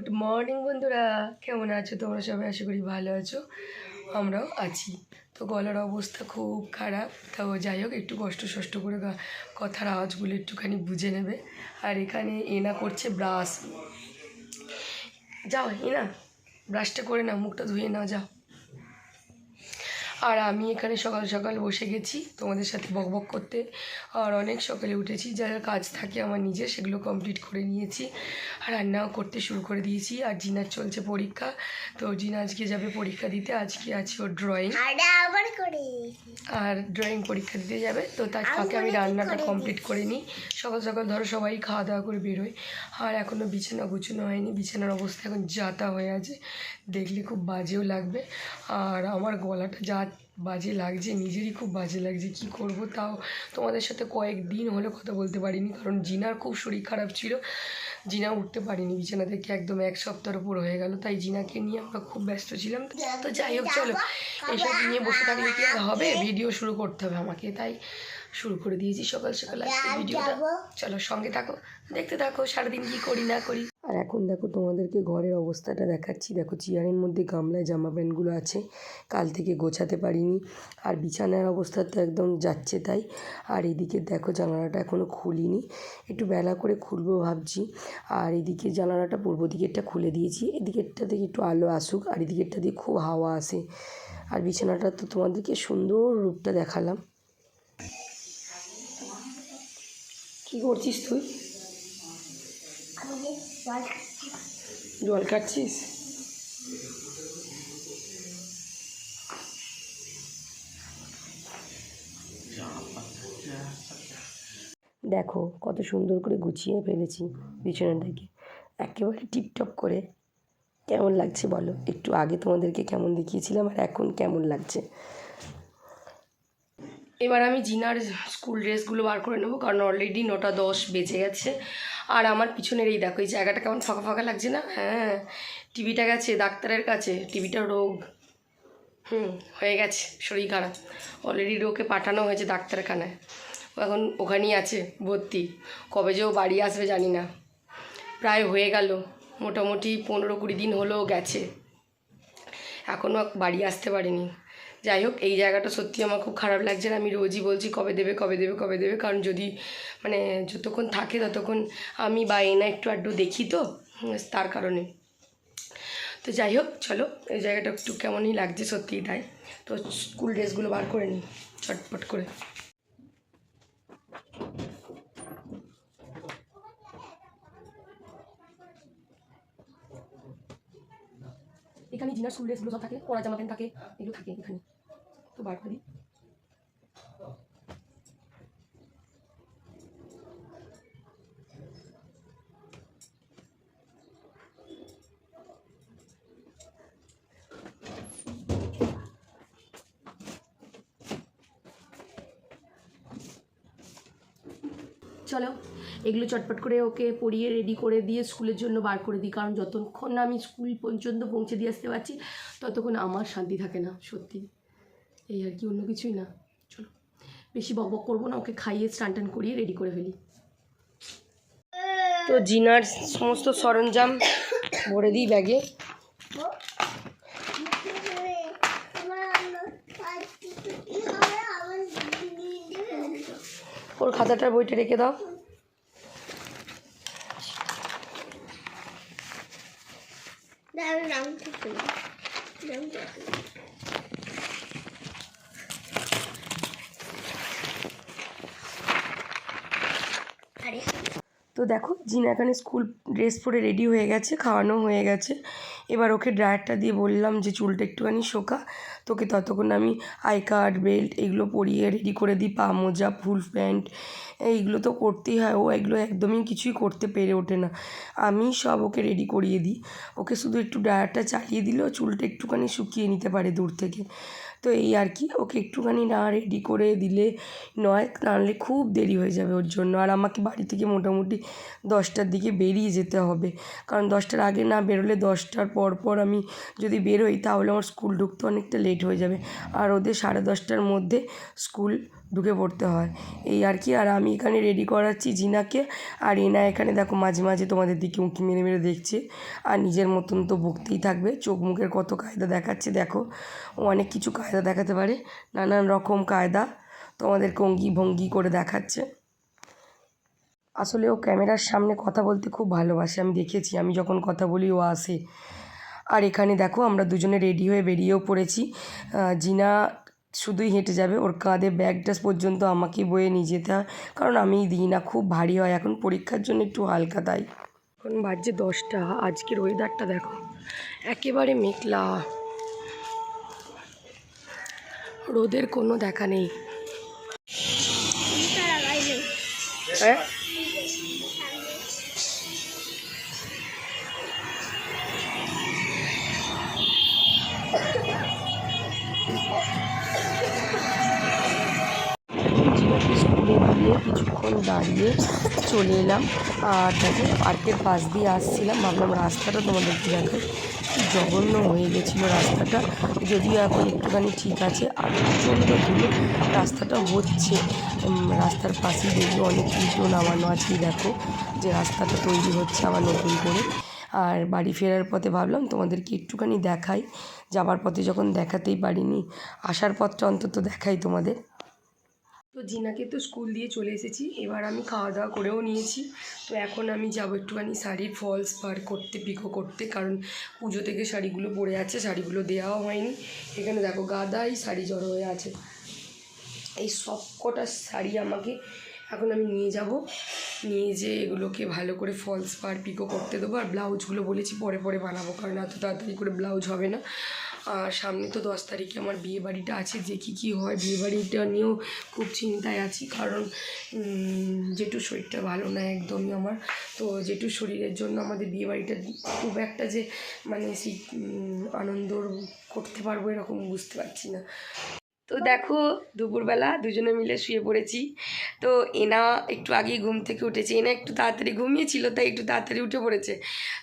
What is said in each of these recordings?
Good morning বন্ধুরা। কেমন আছো তোমরা সবাই? আশা করি ভালো আছো। আমরাও আছি। তো গলার অবস্থা খুব খারাপ। তাও যাই হোক, একটু কষ্ট সষ্ট করে কথার আওয়াজগুলো একটুখানি বুঝে নেবে। আর এখানে এনা করছে ব্রাশ যাও, এনা ব্রাশটা করে নাও, মুখটা ধুয়ে নাও, যাও। আর আমি এখানে সকাল সকাল বসে গেছি তোমাদের সাথে বকবক করতে। আর অনেক সকালে উঠেছি যা যা কাজ থাকে আমার নিজের সেগুলো কমপ্লিট করে নিয়েছি। আর রান্নাও করতে শুরু করে দিয়েছি। আর জিনার চলছে পরীক্ষা তো জিনা আজকে যাবে পরীক্ষা দিতে আজকে আছে ওর ড্রয়িং আর ড্রয়িং পরীক্ষা দিতে যাবে তো তার ফাঁকে আমি রান্নাটা কমপ্লিট করে নিই। সকাল সকাল ধরো সবাই খাওয়া দাওয়া করে বেরোয়। আর এখনও বিছানা গুছানো হয়নি বিছানার অবস্থা এখন যাতা হয়ে আছে। দেখলে খুব বাজেও লাগবে। আর আমার গলাটা যা বাজে লাগছে নিজেরই খুব বাজে লাগছে কি করব তাও? তোমাদের সাথে কয়েকদিন হলে কথা বলতে পারিনি কারণ জিনার খুব শরীর খারাপ ছিল। জিনা উঠতে পারিনি বিছানা থেকে একদম এক সপ্তাহের উপর হয়ে গেল তাই জিনাকে নিয়ে আমরা খুব ব্যস্ত ছিলাম। তো যাই হোক চলো এসব নিয়ে বসে থাকলে কি আর হবে? ভিডিও শুরু করতে হবে আমাকে তাই শুরু করে দিয়েছি সকাল সকাল আজকে ভিডিওটা। চলো সঙ্গে থাকো দেখতে থাকো সারাদিন কি করি না করি। আর এখন দেখো তোমাদেরকে ঘরের অবস্থাটা দেখাচ্ছি। দেখো চেয়ারের মধ্যে গামলায় জামা প্যান্টগুলো আছে, কাল থেকে গোছাতে পারিনি। আর বিছানার অবস্থা তো একদম যাচ্ছে তাই। আর এদিকে দেখো জানালাটা এখনও খুলিনি। একটু বেলা করে খুলবো ভাবছি। আর এদিকে জানালাটা পূর্ব দিকেরটা খুলে দিয়েছি। এদিকেরটা থেকে একটু আলো আসুক, আর এদিকেরটা দিয়ে খুব হাওয়া আসে। আর বিছানাটা তো তোমাদেরকে সুন্দর রূপটা দেখালাম। কি করছিস তুই? জল কাটছিস দেখো, কত সুন্দর করে গুছিয়ে ফেলেছি বিছানাটাকে। একেবারে টিপটপ করে। কেমন লাগছে বলো? একটু আগে তোমাদেরকে কেমন দেখিয়েছিলাম আর এখন কেমন লাগছে? এবার আমি জিনার স্কুল ড্রেসগুলো বার করে নেব, কারণ অলরেডি নটা দশ বেজে গেছে। আর আমার পিছনের এই দেখো, এই জায়গাটা কেমন ফাঁকা ফাঁকা লাগছে না? হ্যাঁ টিভিটা গেছে, ডাক্তারের কাছে, টিভিটা রোগ। হুম, হয়ে গেছে, শরীর খারাপ। অলরেডি রোগে পাঠানো হয়েছে ডাক্তারখানায়। ও এখন ওখানেই আছে, ভর্তি। কবে যে ও বাড়ি আসবে জানি না। প্রায় হয়ে গেল, মোটামুটি পনেরো কুড়ি দিন হলো গেছে। এখনও বাড়ি আসতে পারিনি। যাই হোক, এই জায়গাটা সত্যি আমার খুব খারাপ লাগছে আর আমি রোজই বলছি কবে দেবে কবে দেবে কবে দেবে। কারণ যদি মানে যতক্ষণ থাকে ততক্ষণ আমি বা এনা একটু আড্ডু দেখি তো তার কারণে। তো যাই হোক, চলো, এই জায়গাটা একটু কেমনই লাগছে সত্যিই তাই। তো স্কুল ড্রেসগুলো বার করে নিই, চটপট করে। এখানে জিনার স্কুল ড্রেসগুলো সব থাকে পড়া জামা প্যান্ট থাকে, এগুলো থাকে এখানে। তো বার করে চলো। এগুলো চটপট করে ওকে পড়িয়ে রেডি করে দিয়ে স্কুলের জন্য বার করে দিই। কারণ যতক্ষণ না আমি স্কুল পর্যন্ত পৌঁছে দিয়ে আসতে পারছি, ততক্ষণ আমার শান্তি থাকে না, সত্যি। এই আর কি, অন্য কিছুই না। চলো, বেশি বক বক করব না, ওকে খাইয়ে স্নান টান করিয়ে রেডি করে ফেলি। তো জিনার সমস্ত সরঞ্জাম ভরে দিই ব্যাগে। ওর খাতাটার বইটা রেখে দাও। আরে তো দেখো জিনা এখানে স্কুল ড্রেস পরে রেডি হয়ে গেছে খাওয়ানো হয়ে গেছে। এবার ওকে ড্রায়ারটা দিয়ে বললাম যে চুলটা একটুখানি শোকা। তোকে ততক্ষণ আমি আই কার্ড, বেল্ট এগুলো পরিয়ে রেডি করে দিই, পা মোজা, ফুল প্যান্ট, এইগুলো তো করতেই হয়। ও এগুলো একদমই কিছুই করতে পেরে ওঠে না। আমি সব ওকে রেডি করিয়ে দিই। ওকে শুধু একটু ডায়ারটা চালিয়ে দিলেও চুলটা একটুখানি শুকিয়ে নিতে পারে দূর থেকে। তো এই আর কি, ওকে একটুখানি না রেডি করে দিলে নয়, নাহলে খুব দেরি হয়ে যাবে ওর জন্য। আর আমাকে বাড়ি থেকে মোটামুটি দশটার দিকে বেরিয়ে যেতে হবে। কারণ দশটার আগে না বেরোলে দশটার পর পর আমি যদি বেরোই তাহলে আমার স্কুল ঢুকতে অনেকটা লেট হয়ে যাবে। আর ওদের সাড়ে দশটার মধ্যে স্কুল ঢুকে পড়তে হয়। এই আর কি, আর আমি এখানে রেডি করাচ্ছি জিনাকে। আর এনা এখানে দেখো মাঝে মাঝে তোমাদের দিকে উঁকি মেরে মেরে দেখছে। আর নিজের মতন তো বকতেই থাকবে। চোখ মুখের কত কায়দা দেখাচ্ছে, দেখো। ও অনেক কিছু কায়দা দেখাতে পারে। নানান রকম কায়দা তোমাদের অঙ্গি ভঙ্গি করে দেখাচ্ছে। আসলে ও ক্যামেরার সামনে কথা বলতে খুব ভালোবাসে, আমি দেখেছি। আমি যখন কথা বলি ও আসে। আর এখানে দেখো আমরা দুজনে রেডি হয়ে বেরিয়েও পড়েছি। জিনা শুধুই হেঁটে যাবে ওর কাঁধে ব্যাগটা পর্যন্ত আমাকেই বয়ে নিয়ে যেতে হয়। কারণ আমি দিই না খুব ভারী হয় এখন পরীক্ষার জন্য একটু হালকা তাই। এখন বাজছে দশটা আজকের ওয়েদারটা দেখো। একেবারে মেঘলা। রোদের কোনো দেখা নেই। হ্যাঁ? স্কুলে দিয়ে কিছুক্ষণ দাঁড়িয়ে চলে এলাম। আর দেখো, পার্কের পাশ দিয়ে আসছিলাম। ভাবলাম রাস্তাটা তোমাদেরকে দেখাই। জঘন্য হয়ে গেছিল রাস্তাটা। যদিও এখন একটুখানি ঠিক আছে। আর প্রচণ্ড ধুলো। রাস্তাটা হচ্ছে রাস্তার পাশেই দেখবে অনেক ইটও নামানো আছে। দেখো যে রাস্তাটা তৈরি হচ্ছে আবার নতুন করে। আর বাড়ি ফেরার পথে ভাবলাম তোমাদেরকে একটুখানি দেখাই। যাবার পথে যখন দেখাতেই পারিনি, আসার পথটা অন্তত দেখাই তোমাদের। তো জিনাকে তো স্কুল দিয়ে চলে এসেছি। এবার আমি খাওয়া দাওয়া করেও নিয়েছি। তো এখন আমি যাব একটুখানি শাড়ির ফলস বার করতে পিকো করতে। কারণ পুজো থেকে শাড়িগুলো পরে আছে, শাড়িগুলো দেওয়াও হয়নি। এখানে দেখো গাদাই শাড়ি জড়ো হয়ে আছে। এই সব কটা শাড়ি আমাকে এখন আমি নিয়ে যাব। নিয়ে যে এগুলোকে ভালো করে ফলস পার পিকো করতে দেবো। আর ব্লাউজগুলো বলেছি পরে পরে বানাবো, কারণ এত তাড়াতাড়ি করে ব্লাউজ হবে না। আর সামনে তো দশ তারিখে আমার বিয়ে বাড়িটা আছে, যে কী কী হয় বিয়ে বাড়িটা নিয়েও খুব চিন্তায় আছি। কারণ জেঠুর শরীরটা ভালো না একদমই আমার। তো জেঠুর শরীরের জন্য আমাদের বিয়ে বাড়িটা খুব একটা যে মানে সেই আনন্দ করতে পারব এরকম বুঝতে পারছি না। তো দেখো, দুপুরবেলা দুজনে মিলে শুয়ে পড়েছি। তো এনা একটু আগেই ঘুম থেকে উঠেছে। এনা একটু তাড়াতাড়ি ঘুমিয়েছিল, তাই একটু তাড়াতাড়ি উঠে পড়েছে।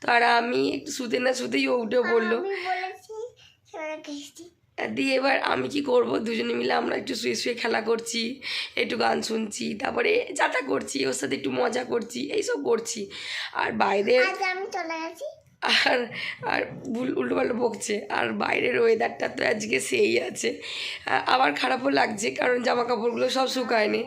তো আর আমি একটু শুতে না শুতেই ও উঠে পড়ল আমি বলেছি সেটা খেয়েছি আর দিয়ে এবার আমি কি করব? দুজনে মিলে আমরা একটু শুয়ে শুয়ে খেলা করছি একটু গান শুনছি তারপরে যাতা করছি ওর সাথে একটু মজা করছি এইসব করছি। আর বাইরে আমি চলে গেছি। আর আর ভুল উল্টোপাল্টো বকছে। আর বাইরের ওয়েদারটা তো আজকে সেই আছে। আবার খারাপও লাগছে কারণ জামা কাপড়গুলো সব শুকায়নি।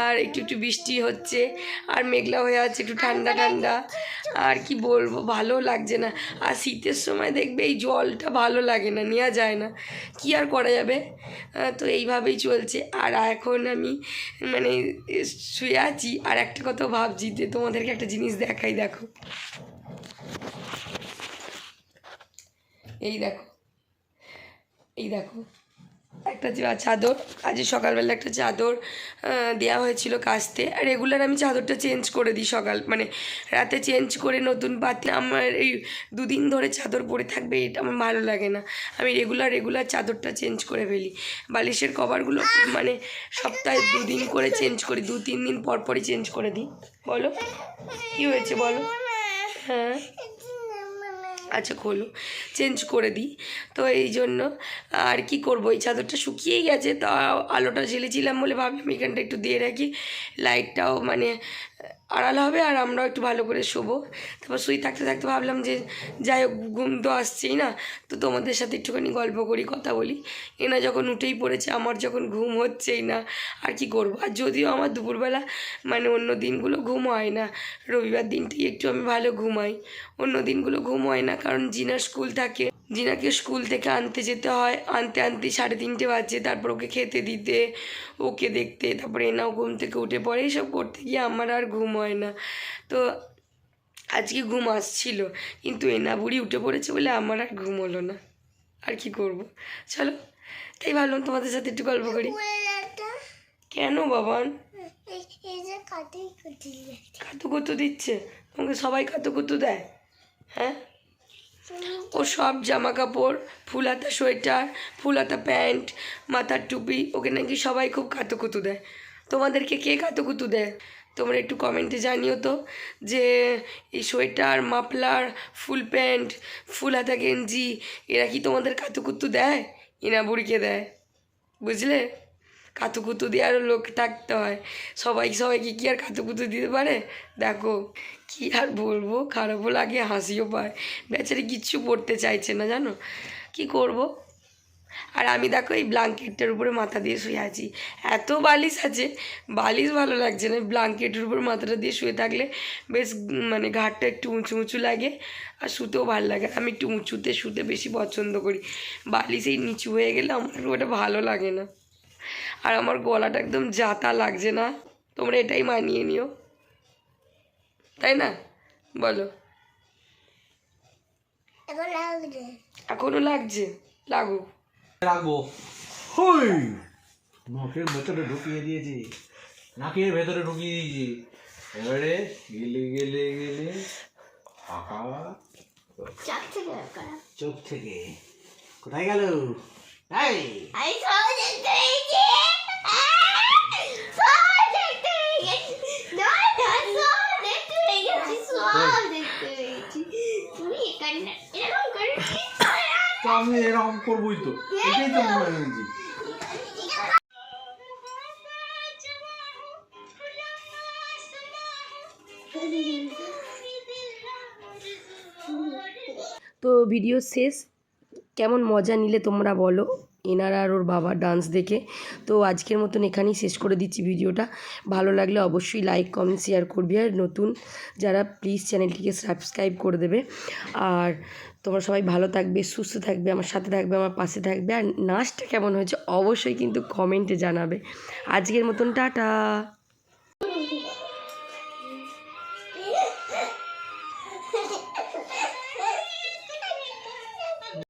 আর একটু একটু বৃষ্টি হচ্ছে আর মেঘলা হয়ে আছে একটু ঠান্ডা ঠান্ডা আর কি বলব ভালো লাগছে না। আর শীতের সময় দেখবে এই জলটা ভালো লাগে না নেওয়া যায় না। কি আর করা যাবে? তো এইভাবেই চলছে। আর এখন আমি মানে শুয়ে আছি। আর একটা কথা ভাবছি যে তোমাদেরকে একটা জিনিস দেখাই দেখো। এই দেখো। এই দেখো। একটা চাদর। আজ সকালবেলা একটা চাদর দেওয়া হয়েছিল কাচতে। আর রেগুলার আমি চাদরটা চেঞ্জ করে দিই সকাল মানে রাতে চেঞ্জ করে নতুন পাতি আমার এই দুদিন ধরে চাদর পরে থাকবে, এটা আমার ভালো লাগে না। আমি রেগুলার রেগুলার চাদরটা চেঞ্জ করে ফেলি। বালিশের কভারগুলো মানে সপ্তাহে দুদিন করে চেঞ্জ করি দু তিন দিন পর পরই চেঞ্জ করে দিই। বলো, কী হয়েছে বলো? হ্যাঁ। আচ্ছা খোলো। চেঞ্জ করে দিই। তো এই জন্য আর কি করব? এই চাদরটা শুকিয়েই গেছে, তা আলোটা জ্বেলেছিলাম বলে ভাবলাম এখানটা একটু দিয়ে রাখি। লাইটটাও মানে আড়াল হবে আর আমরাও একটু ভালো করে শোবো। তারপর শুয়ে থাকতে থাকতে ভাবলাম যে যাই হোক, ঘুম তো আসছেই না। তো তোমাদের সাথে একটুখানি গল্প করি, কথা বলি। এনা যখন উঠেই পড়েছে, আমার যখন ঘুম হচ্ছেই না, আর কি করব? আর যদিও আমার দুপুরবেলা মানে অন্য দিনগুলো ঘুম হয় না, রবিবার দিনটি একটু আমি ভালো ঘুমাই। অন্য দিনগুলো ঘুম হয় না, কারণ জিনার স্কুল থাকে। জিনাকে স্কুল থেকে আনতে যেতে হয় আনতে আনতে সাড়ে তিনটে বাজে তারপর ওকে খেতে দিতে ওকে দেখতে তারপরে এনাও ঘুম থেকে উঠে পড়ে। এইসব করতে গিয়ে আমার আর ঘুম হয় না। তো আজকে ঘুম আসছিল কিন্তু এনা বুড়ি উঠে পড়েছে বলে আমার আর ঘুম হলো না। আর কি করব? চলো তাই ভাবলাম তোমাদের সাথে একটু গল্প করি। কেন বাবান? কাতু কুতু দিচ্ছে। তোমাকে সবাই কাতু কুতু দেয় হ্যাঁ? ও সব জামা কাপড় ফুলাতা সোয়েটার, ফুলাতা প্যান্ট, মাথার টুপি, ওকে নাকি সবাই খুব কাতুকুতু দেয়। তোমাদেরকে কে কাতুকুতু দেয়? তোমরা একটু কমেন্টে জানিও তো যে এই sweater, muffler, full pant full হাতা গেঞ্জি, এরা কি তোমাদের কাতুকুতু দেয়? ইনা বুড়িকে দেয়। বুঝলে? কাতুকুতু আরও লোক থাকতে হয়। সবাই, সবাইকে কি আর কাতুকুতু দিতে পারে? দেখো, কি আর বলব? খারাপও লাগে, হাসিও পায়। বেচারি কিচ্ছু পড়তে চাইছে না, জানো? কি করব? আর আমি দেখো এই ব্ল্যাঙ্কেটটার উপরে মাথা দিয়ে শুয়ে আছি। এত বালিশ আছে, বালিশ ভালো লাগছে না। ব্ল্যাঙ্কেটের উপর মাথাটা দিয়ে শুয়ে থাকলে বেশ মানে ঘাটটা একটু উঁচু উঁচু লাগে আর শুতেও ভালো লাগে আমি একটু উঁচুতে শুতে বেশি পছন্দ করি। বালিশ এই নিচু হয়ে গেলে আমার ওটা ভালো লাগে না। আর আমার গলাটা একদম জাতা লাগছে না। তোমরা এটাই মানিয়ে নিও। তাই না? বলো। এখনও লাগছে। লাগুক। রাখব হই! নাকের ভেতরে ঢুকিয়ে দিয়েছি। নাকের ভেতরে ঢুকিয়ে দিয়েছি। এবারে গেলে গেলে গেলে চাপ থেকে চোখ থেকে। কোথায় গেল? এই আমি সব দেখতে পেয়েছি সব দেখতে পেয়েছি না না সব দেখতে পেয়েছি সব দেখতে পেয়েছি তুমি এখানে এরকম করে তো আমি এরকম করবোই তো। এটাই তো মনে হয়েছি তো ভিডিও শেষ। কেমন মজা নিলে তোমরা বলো? এনার আর ওর বাবার ডান্স দেখে। তো আজকের মতন এখানেই শেষ করে দিচ্ছি ভিডিওটা। ভালো লাগলে অবশ্যই লাইক কমেন্ট শেয়ার করবি। আর নতুন যারা প্লিজ চ্যানেলটিকে সাবস্ক্রাইব করে দেবে। আর তোমরা সবাই ভালো থাকবে, সুস্থ থাকবে, আমার সাথে থাকবে, আমার পাশে থাকবে। আর নাচটা কেমন হয়েছে অবশ্যই কিন্তু কমেন্টে জানাবে। আজকের মতন, টাটা!